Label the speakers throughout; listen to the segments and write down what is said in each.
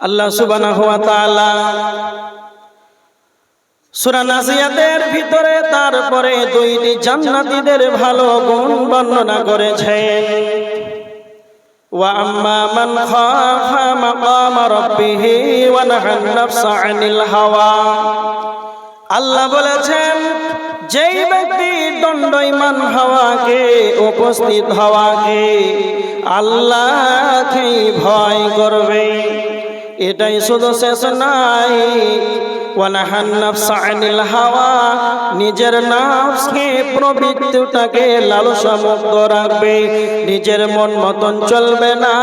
Speaker 1: আল্লাহ সুবহানাহু ওয়া তাআলা সূরা নাজিয়াতের ভিতরে, তারপরে দুইটি জান্নাতীদের ভালো গুণ বর্ণনা করেছেন ওয়া আম্মা মান খাফা মাকাম রাব্বিহি ওয়া নাহান নাফসা আনিল হাওয়া। আল্লাহ বলেছেন, যেই ব্যক্তি দণ্ডইমান হওয়াকে, উপস্থিত হওয়াকে আল্লাহকে ভয় করবে? এটাই শুধু শেষ নাই। নিজের নাফসকে প্রবৃত্তিটাকে লালসা মুক্ত রাখবে। নিজের মন মতন চলবে না।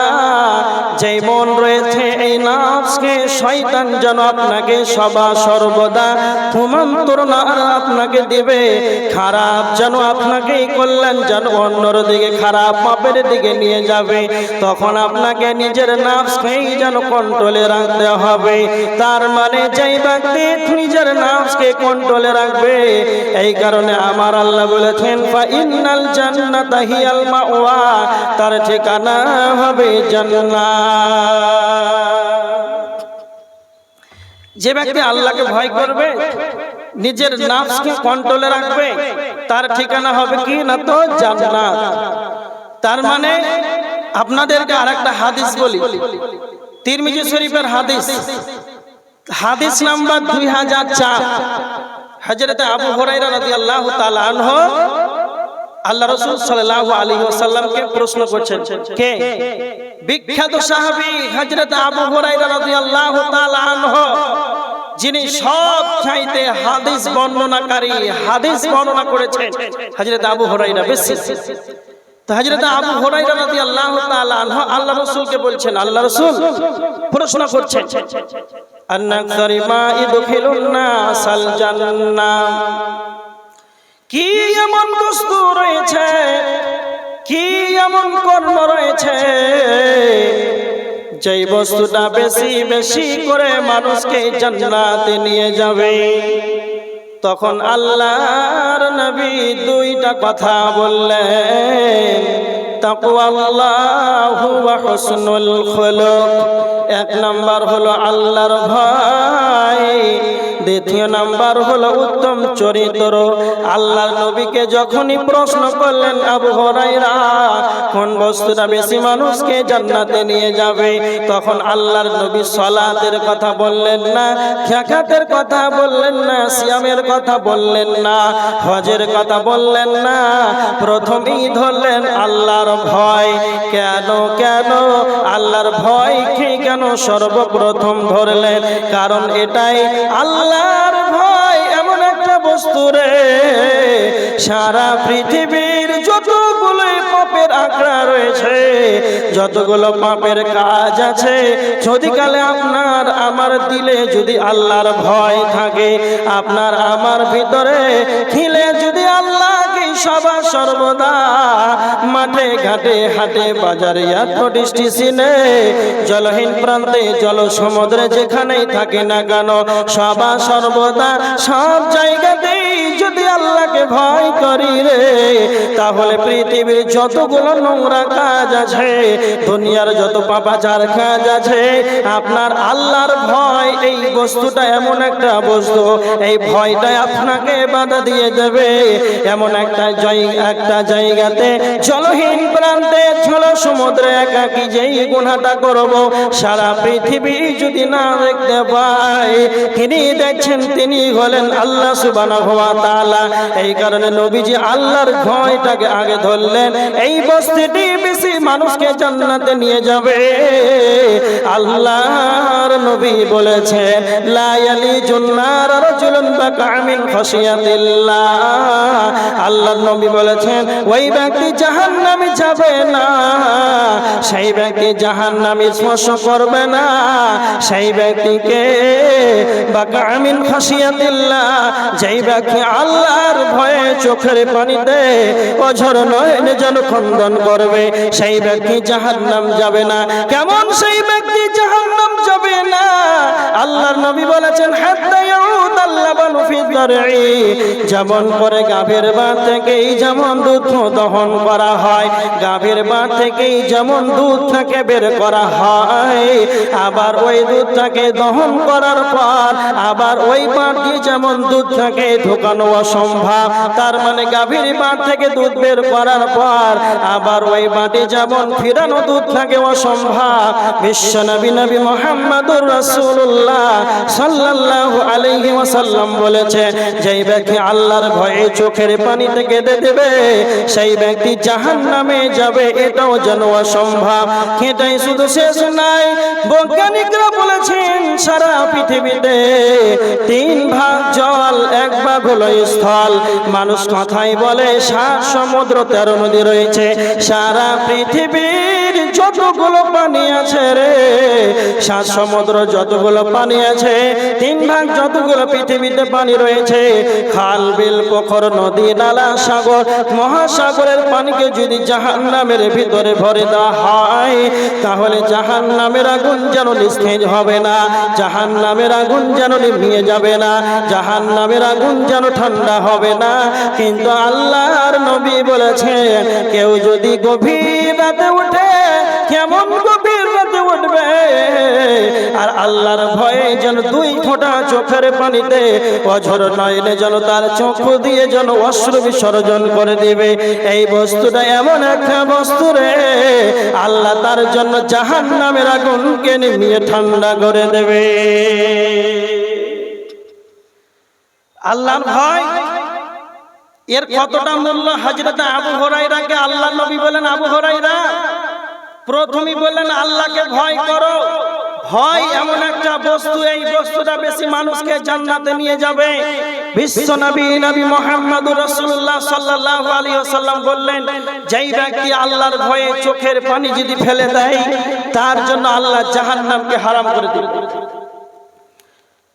Speaker 1: যেই মন রয়েছে, এই নাফসকে শয়তান যেন আপনাকে সবা সর্বদা কুমন্ত্রণা আপনাকে দিবে। খারাপ যেন আপনাকে কল্যাণ যেন অন্যর দিকে, খারাপ পাপের দিকে নিয়ে যাবে। তখন আপনাকে নিজের নাফসকেই যেন কন্ট্রোলে রাখতে হবে। তার মানে যেই ব্যক্তি নিজের নাফসকে কন্ট্রোলে রাখবে। এই কারণে আমার আল্লাহ বলেছেন ইন্নাল জান্নাতা হিয়াল মাওয়া। তার ঠিকানা হবে জান্নাত। যে ব্যক্তি আল্লাহকে ভয় করবে, নিজের নাফসকে কন্ট্রোলে রাখবে, তার ঠিকানা হবে কি না তো জান্নাত। তার মানে আপনাদেরকে আরেকটা হাদিস বলি। তিরমিজি শরীফের হাদিস। হাদিস নাম্বার দুই হাজার চার। হজরতে আবু হরাইরা রাদিয়াল্লাহু তাআলা আনহু আল্লাহ রাসূল সাল্লাল্লাহু আলাইহি ওয়াসাল্লামকে প্রশ্ন করছেন, কে? বিখ্যাত সাহাবী হযরত আবু হুরায়রা রাদিয়াল্লাহু তাআলা আনহু, যিনি সব চাইতে হাদিস বর্ণনাকারী হাদিস বর্ণনা করেছেন। হযরত আবু হুরায়রা বেশি। তো হযরত আবু হুরায়রা রাদিয়াল্লাহু তাআলা আনহু আল্লাহ রাসূলকে বলছেন, আল্লাহ রাসূল প্রশ্ন করছেন আন্নাকসারি মা ইদখিলুন নাসাল জান্নাহ। কি এমন বস্তু রয়েছে? কি এমন কর্ম রয়েছে? যেই বস্তুটা বেশি বেশি করে মানুষকে জান্নাতে নিয়ে যাবে। তখন আল্লাহর নবী দুইটা কথা বললেন। তাকওয়াল্লাহু ওয়া হুসনুল এক নাম্বার হলো আল্লাহর ভয়। দ্বিতীয় নাম্বার হলো উত্তম চরিত্র। আল্লাহর নবীকে যখনই প্রশ্ন করলেন, আবু হরাইরা কোন বস্তুটা বেশি মানুষকে জান্নাতে নিয়ে যাবে, তখন আল্লাহর নবী সলাতের কথা বললেন না জাকাতের কথা বললেন না, সিয়ামের কথা বললেন না, হজের কথা বললেন না, প্রথমেই ধরলেন আল্লাহর ভয়। কেন কেন? আল্লাহর ভয় কে কেন সর্বপ্রথম ধরলেন? কারণ এটাই একটা বস্তু রে সারা পৃথিবীর যতগুলো পাপের আঁকড়া রয়েছে, যতগুলো পাপের কাজ আছে যদি কালে আপনার আমার দিলে যদি আল্লাহর ভয় থাকে, আপনার আমার ভিতরে খিলে যদি সবার সর্বদা, মাঠে ঘাটে হাটে বাজারে স্টেশনে জলহীন প্রান্তে জল সমুদ্রে যেখানেই থাকে না কেন সবা সর্বদা সব জায়গাতেই যদি আল্লাহকে ভয় করি রে, তাহলে পৃথিবীর যতগুলো নোংরা কাজ আছে, দুনিয়ার যত পাপাচার কাজ আছে, আপনার আল্লাহর ভয় এই বস্তুটা এমন একটা বস্তু, এই ভয়টা আপনাকে বাধা দিয়ে দেবে। এমন একটা একটা জায়গাতে জলহীন প্রান্তে জল সমুদ্রে একাকি যেই গুণাটা করব, সারা পৃথিবী যদি না দেখতে পাই তিনি দেখছেন, তিনি হলেন আল্লাহ সুবানা ওয়া এই কারণে নবীজি আল্লাহর ভয়টাকে আগে ধরলেন। এই বস্তিটি বেশি মানুষকে জান্নাতে নিয়ে যাবে। আল্লাহর নবী বলেছেন, লা ইয়ালি জুন্নার রাজুলুন বাকামিন খাশিয়াতিল্লাহ। আল্লাহর নবী বলেছেন, ওই ব্যক্তি জাহান্নামে যাবে না। সেই ব্যক্তি জাহান্নামে স্পর্শ করবে না। সেই ব্যক্তিকে বাকামিন খাশিয়াতিল্লাহ, যেই ব্যক্তি আল্লাহর ভয়ে চোখের পানিতে অঝর নয়ন যেন খন্দন করবে। সেই ব্যক্তি জাহান্নাম যাবে না। কেমন সেই ব্যক্তি না আল্লাহর নবী বলেছেন যেমন করে গাভীর বাঁ থেকেই যেমন দুধ দহন করা হয়, গাভীর বাঁ থেকেই যেমন দুধ থেকে বের করা হয়, আবার ওই দুধটাকে দহন করার পর আবার ওই দিয়ে যেমন দুধ থেকে ঢোকানো অসম্ভব, তার মানে গাভীর বাঁ থেকে দুধ বের করার পর আবার ওই বাটি যেমন ফিরানো দুধ থাকে অসম্ভব। বিশ্ব নবী নবী মোহাম্মদুর রাসূলুল্লাহ সাল্লাল্লাহু আলাইহি ওয়াসাল্লাম বলেছে, যেই ব্যক্তি আল্লাহর ভয়ে চোখের পানি থেকে দে দেবে, সেই ব্যক্তি জাহান্নামে যাবে। এটাও যেন অসম্ভব। এটাই শুধু শেষ নাই। বৈজ্ঞানিকরা বলেছেন, সারা পৃথিবীতে তিন ভাগ জল, এক ভাগ হলো স্থল। মানুষ কথাই বলে, সাত সমুদ্র, তেরো নদী রয়েছে। সারা পৃথিবীর যতগুলো পানি আছে রে, সাত সমুদ্র যতগুলো পানি আছে। তিন ভাগ যতগুলো পৃথিবীতে পানি রয়েছে, খাল, বিল পুকুর নদী, নালা, সাগর, মহাসাগরের পানিকে যদি জাহান নামের ভিতরে ভরে দেওয়া হয়, তাহলে জাহান নামের আগুন যেন নিস্তেজ হবে না জাহান নামের আগুন যেন নিভিয়ে যাবে না জাহান নামের আগুন যেন ঠান্ডা হবে না। কিন্তু আল্লাহর নবী বলেছে কেউ যদি গভীর রাতে উঠে কেমন গভীর উঠবে আর আল্লাহর ভয়ে যেন দুই ফোঁটা চোখের পানিতে অঝর নয়নে যেন তার চক্ষু দিয়ে যেন অশ্রু বিসর্জন করে দিবে। এই বস্তুটা এমন একটা বস্তু রে, আল্লাহ তার জন্য জাহান নামের আগুনকে নিমিয়ে ঠান্ডা করে দেবে। আল্লাহর ভয়, এর কতটা মূল্য? হাজরত আবু হরাইরাকে আল্লাহ নবী বলেন, আবু হরাইরা প্রথমেই বললেন, আল্লাহকে ভয় করো। ভয় এমন একটা বস্তু, এই বস্তুটা বেশি মানুষকে জান্নাতে নিয়ে যাবে। বিশ্ব নবী নবী মোহাম্মদুর রাসূলুল্লাহ সাল্লাল্লাহু আলাইহি ওয়াসাল্লাম বললেন, যেই ব্যক্তি আল্লাহর ভয়ে চোখের পানি যদি ফেলে দেয়, তার জন্য আল্লাহ জাহান্নামকে হারাম করে দিবেন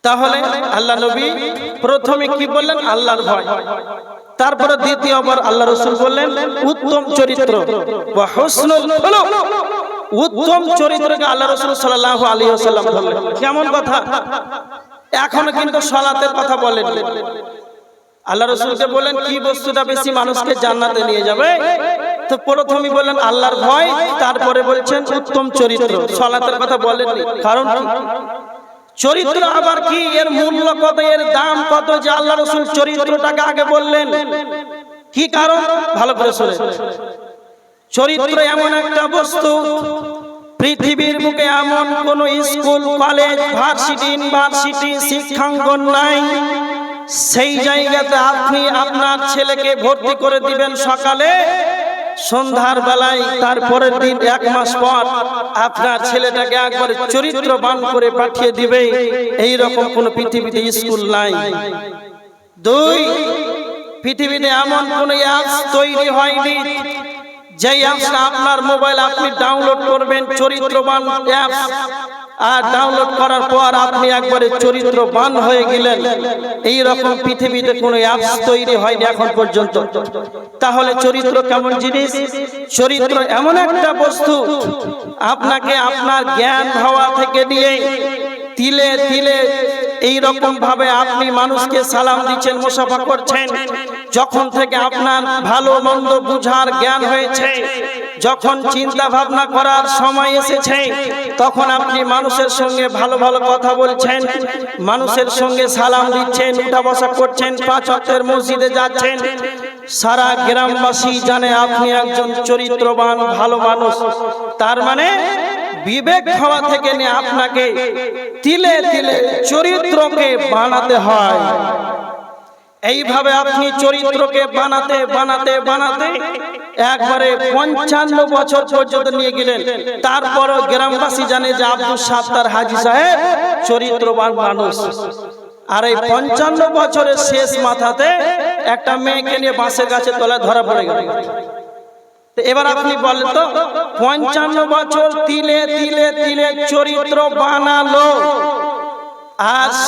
Speaker 1: তাহলে আল্লাহ নবী প্রথমে কি বললেন? আল্লাহর ভয়। তারপরে দ্বিতীয়বার আল্লাহ রসুল বললেন, উত্তম চরিত্র। উত্তম চরিত্রকে আল্লাহ রসুল সাল্লাল্লাহু আলাইহি ওয়াসাল্লাম ধরলেন কেমন কথা? এখনও কিন্তু সালাতের কথা বলেন। আল্লাহ রসুলকে বলেন কি বস্তুটা বেশি মানুষকে জান্নাতে নিয়ে যাবে? তো প্রথমেই বললেন, আল্লাহর ভয়। তারপরে বলছেন, উত্তম চরিত্র। সালাতের কথা বলেননি। কারণ? চরিত্র আবার কি? এর মূল্য কত? এর দাম কত? যে আল্লাহ রসুল চরিত্রটাকে আগে বললেন। কি কারণ? ভালো করে শুনে চরিত্র এমন একটা বস্তু, পৃথিবীর বুকে এমন কোন স্কুল, কলেজ, ভার্সিটি, ইউনিভার্সিটি, শিক্ষাঙ্গন নাই। সেই জায়গাতে আপনি আপনার ছেলেকে ভর্তি করে দিবেন সকালে। সন্ধ্যার বেলায়, তারপরের দিন এক মাস পর আপনার ছেলেটাকে একবার চরিত্রবান করে পাঠিয়ে দিবে। এই রকম কোন পৃথিবীতে স্কুল নাই। দুই, পৃথিবীতে এমন কোন অ্যাপস তৈরি হয়নি যে অ্যাপসটা আপনার মোবাইল আপনি ডাউনলোড করবেন, চরিত্রবান অ্যাপস আর ডাউনলোড করার পর আপনি একবারে চরিত্রবান হয়ে গেলেন। এই রকম পৃথিবীতে কোনো অ্যাপস তৈরি হয়নি এখন পর্যন্ত। তাহলে চরিত্র কেমন জিনিস? চরিত্র এমন একটা বস্তু। আপনাকে আপনার জ্ঞান হওয়া থেকে নিয়ে তিলে তিলে এই রকম ভাবে আপনি মানুষকে সালাম দিচ্ছেন, মুসাফা করছেন। যখন থেকে আপনার ভালো মন্দ বুঝার জ্ঞান হয়েছে, যখন চিন্তা ভাবনা করার সময় এসেছে, তখন আপনি মানুষের সঙ্গে ভালো ভালো কথা বলছেন, মানুষের সঙ্গে সালাম দিচ্ছেন, উঠা বসা করছেন পাঁচ মসজিদে যাচ্ছেন। সারা গ্রামবাসী জানে আপনি একজন চরিত্রবান, ভালো মানুষ। তার মানে বিবেক হওয়া থেকে নিয়ে আপনাকে তিলে তিলে চরিত্রকে বানাতে হয়। এইভাবে আপনি চরিত্রকে বানাতে বানাতে বানাতে একবারে পঞ্চান্ন বছর পর্যন্ত নিয়ে গেলেন। তারপরও গ্রামবাসী জানে যে আব্দুল সাত্তার হাজি সাহেব চরিত্রবান মানুষ। আর এই পঞ্চান্ন বছরের শেষ মাথাতে একটা মেয়েকে নিয়ে বাঁশের গাছে তলায় ধরা পড়ে গেল। এবার আপনি বলেন তো, পঞ্চান্ন বছর তিলে তিলে তিলে চরিত্র বানালো।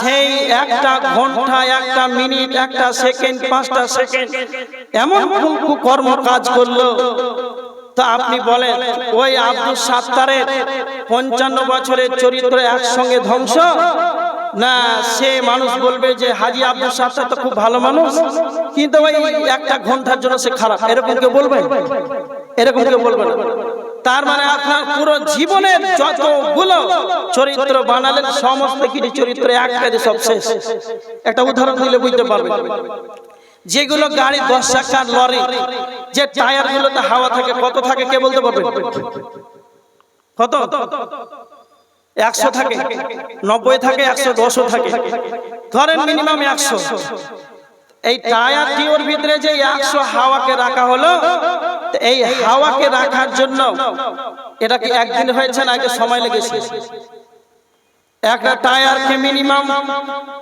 Speaker 1: সেই একটা ঘণ্টা, একটা মিনিট, একটা সেকেন্ড, পাঁচটা সেকেন্ড এমন কর্ম কাজ করল। তো আপনি বলেন, ওই আব্দুল সাত্তারের পঞ্চান্ন বছরের চরিত্র একসঙ্গে ধ্বংস? না, সে মানুষ বলবে যে, হাজি আব্দুল সাহেব তো খুব ভালো মানুষ, কিন্তু ওই একটা ঘণ্টার জন্য সে খারাপ। এরকম কেউ বলবে? এরকম কেউ বলবে না। তার মানে আপনার পুরো জীবনের যতগুলো চরিত্র বানালেন, সমস্ত কিছু চরিত্র এক কাজে সব শেষ। একটা উদাহরণ দিলে বুঝতে পারবেন। যেগুলো গাড়ি, দশ চাকার লরি, যে টায়ার গুলোতে হাওয়া থাকে, কত থাকে কে বলতে পারবেন? কত? একশো থাকে, নব্বই থাকে, একশো দশও থাকে। ধরেন মিনিমাম একশো। এই টায়ার টিওর ভিতরে যে একশো হাওয়াকে রাখা হলো, এই হাওয়াকে রাখার জন্য এটা কি একদিন হয়েছে না আগে সময় লেগেছে? একটা টায়ারকে মিনিমাম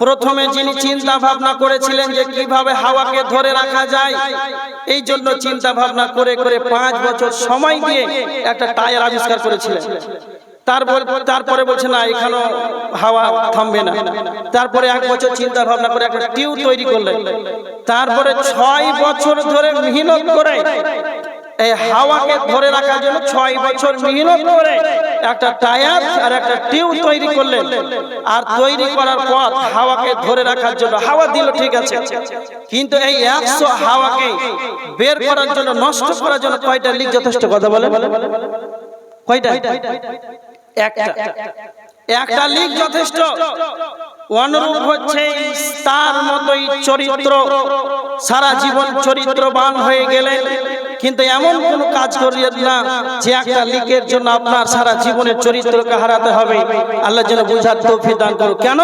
Speaker 1: প্রথমে যিনি চিন্তা ভাবনা করেছিলেন যে কীভাবে হাওয়াকে ধরে রাখা যায়, এই জন্য চিন্তা ভাবনা করে করে পাঁচ বছর সময় দিয়ে একটা টায়ার আবিষ্কার করেছিলেন। তারপর তারপরে বলছে, না এখানে হাওয়া থামবে না। তারপরে এক বছর চিন্তা ভাবনা করে একটা টিউব তৈরি করলেন তারপরে ছয় বছর ধরে মেহনত করে, এই হাওয়াকে ধরে রাখার জন্য ছয় বছর মেহনত করে একটা টায়ার আর একটা টিউব তৈরি করলেন। আর তৈরি করার পর হাওয়াকে ধরে রাখার জন্য হাওয়া দিল, ঠিক আছে। কিন্তু এই একশো হাওয়াকে বের করার জন্য, নষ্ট করার জন্য কয়টা লিক যথেষ্ট কথা বলে কয়টা? একটা একটা লিক যথেষ্ট। অনুরূপ হচ্ছে তার মতোই চরিত্র। সারা জীবন চরিত্রবান হয়ে গেলেন। কিন্তু এমন কোন কাজ করিয়েন না যে একটা লিকের জন্য আপনার সারা জীবনের চরিত্রকে হারাতে হবে। আল্লাহ যেন বুঝার তৌফিক দান করুন কেন?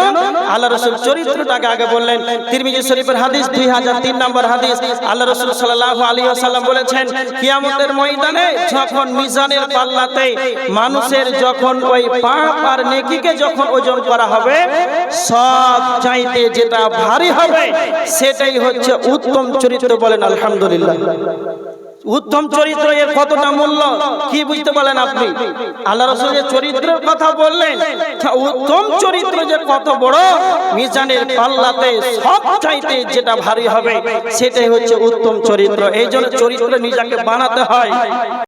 Speaker 1: আল্লাহ রসুল চরিত্রটাকে আগে বললেন। তিরমিজি শরীফের হাদিস দুই হাজার তিন নম্বর হাদিস। আল্লাহ রসুল সাল্লাহ আলী আসাল্লাম বলেছেন কিয়ামতের ময়দানে যখন মিজানের পাল্লাতে মানুষের যখন ওই পাপ আর নেকিকে যখন ওজন করা হবে, সব চাইতে যেটা ভারী হবে, সেটাই হচ্ছে উত্তম চরিত্র বলেন আলহামদুলিল্লাহ। উত্তম চরিত্র এর কতটা মূল্য, কি বুঝতে পারলেন আপনি? আল্লাহ রসুল যে চরিত্রের কথা বললেন উত্তম চরিত্র যে কত বড়, মিজানের পাল্লাতে সব চাইতে যেটা ভারী হবে, সেটাই হচ্ছে উত্তম চরিত্র। এই জন্য চরিত্র নিজেকে বানাতে হয়।